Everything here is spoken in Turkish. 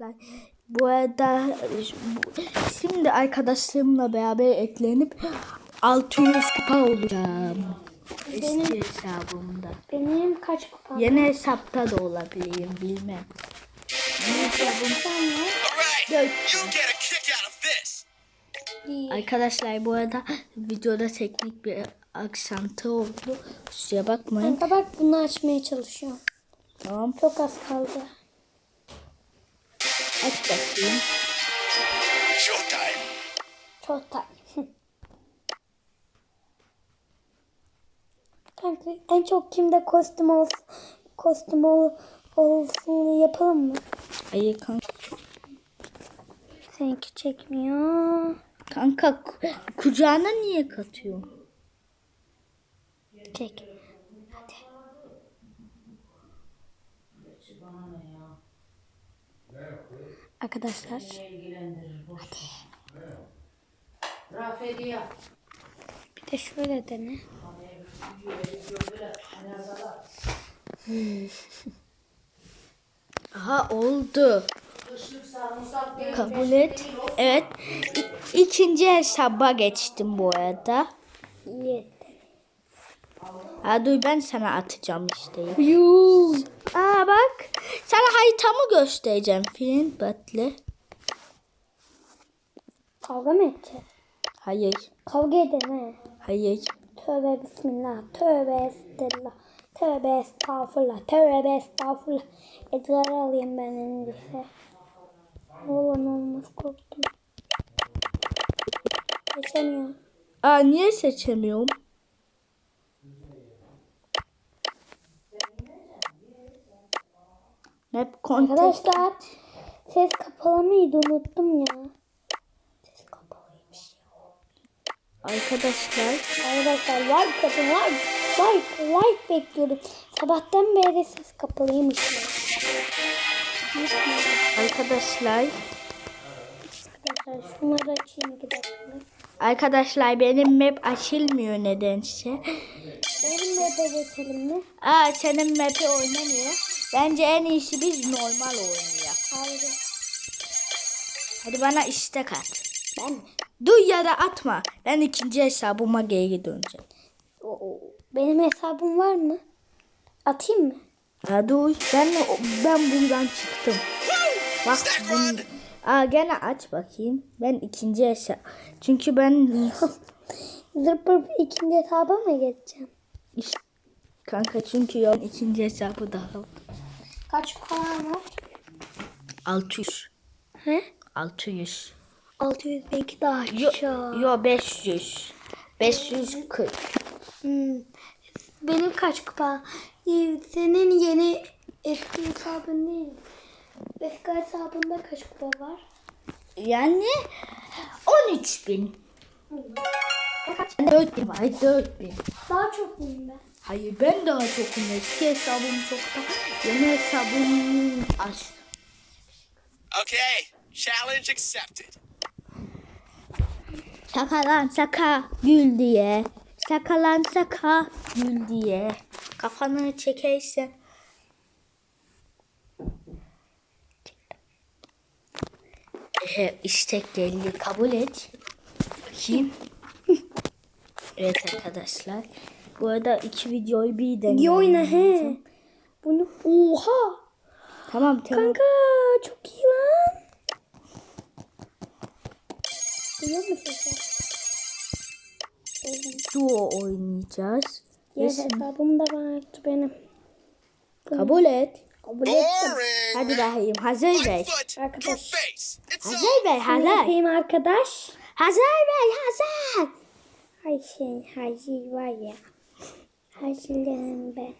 arkadaşlar. Bu arada şimdi arkadaşlarımla beraber eklenip 600 kupa olacağım. Eski hesabımda. Benim kaç kupam? Yeni hesapta da olabilirim bilmem. Yeni Dört. Arkadaşlar bu arada videoda teknik bir aksantı oldu. Kusura bakmayın. Kanka bak bunu açmaya çalışıyorum. Tamam. Çok az kaldı. Aç bakayım. Showtime. Da. Kanka en çok kimde kostüm olsun, kostüm ol, olsun yapalım mı? Hayır kanka. Seninki çekmiyor. Kanka ku- kucağına niye katıyorsun? Çek. Arkadaşlar Rafet bir de şöyle dene. Aha oldu. Kabul et. Evet. İ- ikinci hesaba geçtim bu arada. Yetti. Ha dur ben sana atacağım işte. Aa bak. Sana haritamı göstereceğim. Film Battle. Kavga mı edeceğiz? Hayır. Kavga edelim he. Hayır. Tövbe bismillah. Tövbe estağfurullah. Tövbe estağfurullah. Tövbe estağfurullah. Edgar alayım ben en iyisi. Olan olmaz korktum. Geçemiyorum. Aa niye seçemiyorum? Map content. Arkadaşlar ses kapalı mıydı unuttum ya. Ses kapalıymış. Arkadaşlar. Arkadaşlar like atın like. Like like bekliyorum. Sabahtan beri ses kapalıymış ya. Arkadaşlar. Arkadaşlar şunları açayım iki dakika. Arkadaşlar benim map açılmıyor nedense. Benim de geçelim mi? Aa senin map'i oynamıyor. Bence en iyisi biz normal oynayalım. Hayır. Hadi bana istek at. Ben mi? Dur ya da atma. Ben ikinci hesabıma geri döneceğim. Oo, Benim hesabım var mı? Atayım mı? Aa, dur. Ben ben buradan çıktım. Bak bunu. Aa gene aç bakayım. Ben ikinci hesap. Çünkü ben Zırpır ikinci hesaba mı geçeceğim? İşte- kanka çünkü yon ikinci hesabı daha Kaç puan var? 600. He? 600. 600 belki daha Yo, aşağı. yo 500. 540. Hmm. Benim kaç kupa? Senin yeni eski hesabın değil. Eski hesabında kaç kupa var? Yani 13 bin. 4 bin var 4 bin. Daha çok muyum ben? Hayır ben daha çokum. Eski hesabım çok da yeni hesabım az. Okay, challenge accepted. Şaka lan şaka gül diye. Şaka lan şaka gül diye. Kafanı çekersen. Ee, istek geldi kabul et. Bakayım. evet arkadaşlar. Bu arada iki videoyu bir deneyelim. İyi oyna he. Bunu oha. Tamam tamam. Kanka çok iyi lan. Duyuyor musun sen? Duo oynayacağız. Resim. hesabım da vardı benim. Kabul et. Kabul ettim. Hadi bakayım hazır your Arkadaş. Hazır Ne hazır. yapayım arkadaş? Hazır ver hazır. Ay şey hazır var ya. Hazırlanın ben.